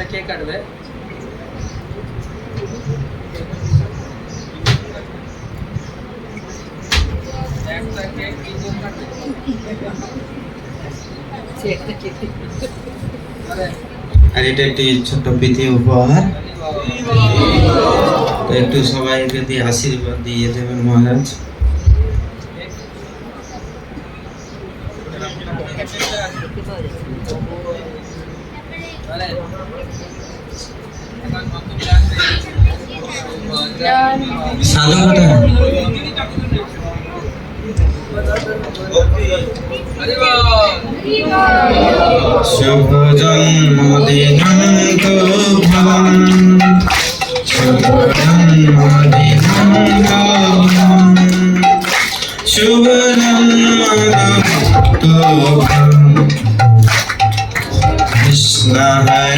কেকটা কে কাটবে? একটা কেক তিনজন কাটবে? আর। এটা একটি ছোট্ট প্রীতি উপহার। তো একটু সবাই যদি আশীর্বাদ দিয়ে দেবেন মহারাজ। আরে, সাধুটা হরি বল। শুভ জন্মদিনং তো ভবন শুভ জন্মদিনং ভবন শুভ জন্মদিন তো ভবন কৃষ্ণ হরে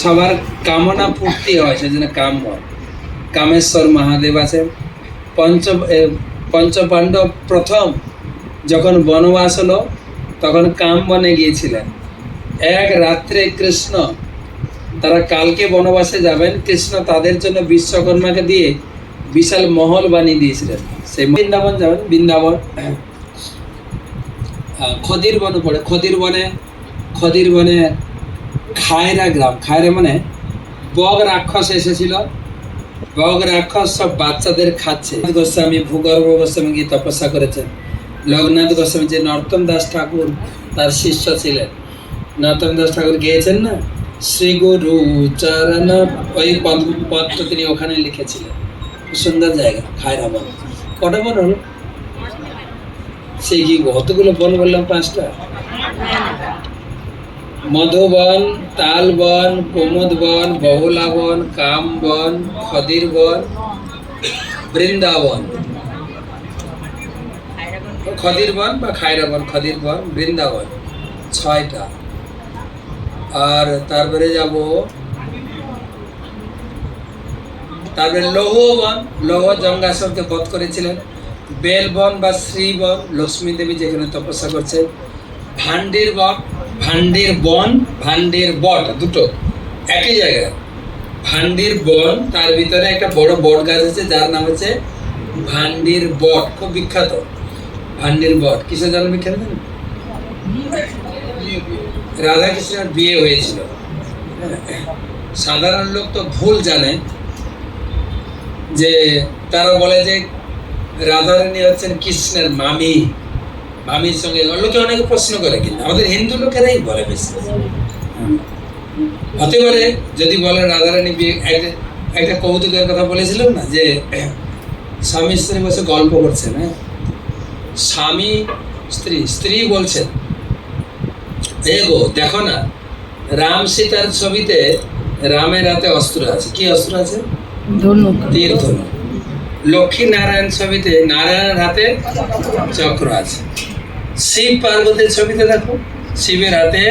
সবার কামনা পূর্তি হয় সেজন্য কাম হয়। কামেশ্বর মহাদেব আছেন। পঞ্চ পঞ্চপাণ্ডব প্রথম যখন বনবাস হলো, তখন কাম বনে গিয়েছিলেন। এক রাত্রে কৃষ্ণ, তারা কালকে বনবাসে যাবেন, কৃষ্ণ তাদের জন্য বিশ্বকর্মাকে দিয়ে বিশাল মহল বানিয়ে দিয়েছিলেন। সেই বৃন্দাবন যাবেন, বৃন্দাবন খদির বনে পড়ে, খদির বনে খদির বনে খায়রা গ্রাম। খায়রা মানে বগ রাক্ষস এসেছিল। বগ রাক্ষস সব বাচ্চাদের খাচ্ছে। গোস্বামী, ভূগর্ভ গোস্বামী গিয়ে তপস্যা করেছেন। লোকনাথ গোস্বামী যে নর্তন দাস ঠাকুর, তার শিষ্য ছিলেন। নর্তন দাস ঠাকুর গিয়েছেন না? শ্রী গুরু চরণ ওই পদটা তিনি ওখানে লিখেছিলেন। সুন্দর জায়গা, খায়রা বন। কটা বন হলো? সেই কি কতগুলো বন বললাম পাঁচটা? মধুবন, তালবন কুমুদ বন বহুলা বন কাম বন খদির বন বৃন্দাবন। খদির বন বা খায়রা বন খদির বন বৃন্দাবন, ছয়টা। আর তারপরে যাব তারপরে লৌহ বন লৌহ জঙ্গাসনকে বধ করেছিলেন। বেলবন বা শ্রীবন, লক্ষ্মী দেবী যেখানে তপস্যা করছেন। ভান্ডির বন ভান্ডির বন, ভান্ডির বট, দুটো। একই জায়গায় ভান্ডির বন, তার ভিতরে একটা বড় বট গাছ আছে, যার নাম হচ্ছে ভান্ডির বট, খুব বিখ্যাত। ভান্ডির বট। কিসের জন্য বিখ্যাত জানেন? রাধা কৃষ্ণের বিয়ে হয়েছিল। সাধারণ লোক তো ভুল জানে যে তারা বলে যে রাধারানী হচ্ছেন কৃষ্ণের মামি। মামির সঙ্গে লোকে অনেকে প্রশ্ন করে কিন্তু। আমাদের হিন্দু লোকেরাই বলে বেশি। হতে পারে যদি বলে রাধারানী বিয়ে একটা কৌতুকের কথা বলেছিলাম না যে স্বামী স্ত্রী বসে গল্প করছেন হ্যাঁ স্বামী স্ত্রী স্ত্রী বলছেন এগো দেখো না রাম সীতার ছবিতে রামের হাতে অস্ত্র আছে। কি অস্ত্র আছে? তীর ধনুক। লক্ষ্মী নারায়ণ ছবিতে নারায়ণের হাতে চক্র আছে। শিব পার্বতীর ছবিতে দেখো। শিবের হাতে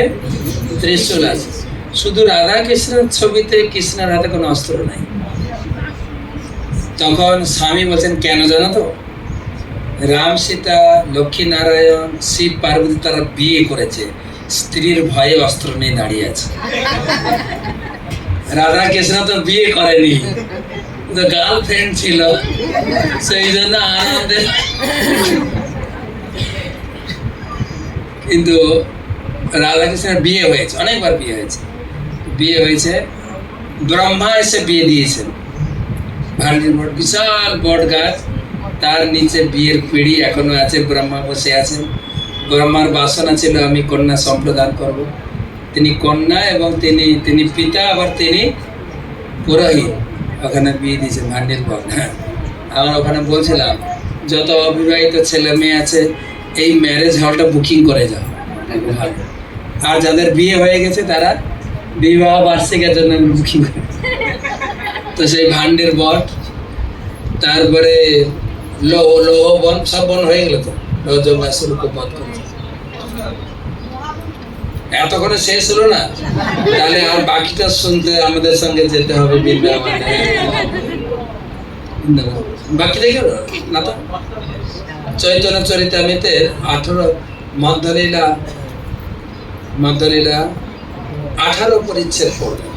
ত্রিশূল আছে। শুধু রাধা কৃষ্ণের ছবিতে কৃষ্ণের হাতে কোনো অস্ত্র নাই। তখন স্বামী বলছেন, কেন জানো তো? রাম সীতা, লক্ষ্মী নারায়ণ, শিব পার্বতী তারা বিয়ে করেছে। স্ত্রীর ভয়ে অস্ত্র নিয়ে দাঁড়িয়ে আছে। রাধা কৃষ্ণ তো বিয়ে করেনি। গার্লফ্রেন্ড ছিল। সেই জন্য আনন্দে কিন্তু রাধাকৃষ্ণের বিয়ে হয়েছে, অনেকবার বিয়ে হয়েছে। বিয়ে হয়েছে, ব্রহ্মা এসে বিয়ে দিয়েছেন। ভান্ডির বট, বিশাল বট গাছ, তার নিচে বিয়ের পিড়ি এখনও আছে, ব্রহ্মা বসে আছেন। ব্রহ্মার বাসনা ছিল, আমি কন্যা সম্প্রদান করব। তিনি কন্যা এবং তিনি তিনি পিতা, আবার তিনি পুরোহিত। ওখানে বিয়ে দিয়েছেন ভান্ডির বট। হ্যাঁ আমরা ওখানে বলছিলাম, যত অবিবাহিত ছেলে মেয়ে আছে এই ম্যারেজ হলটা বুকিং করে একবার আর যাদের বিয়ে হয়ে গেছে, তারা বিবাহ বার্ষিকের জন্য বুকিং করে। তো সেই ভান্ডের বট তারপরে লৌহ লৌহ বন, সব বন হয়ে গেল তো। জমা শুরু বন্ধ করেছে। এতক্ষণে শেষ হলো না? তাহলে আর বাকিটা শুনতে আমাদের সঙ্গে যেতে হবে বৃন্দাবন। বাকি দেখে না তো? চৈতন্য চরিতামিতের আঠারো মধ্যলীলা মধ্যলীলা আঠারো পরিচ্ছেদ পড়বে।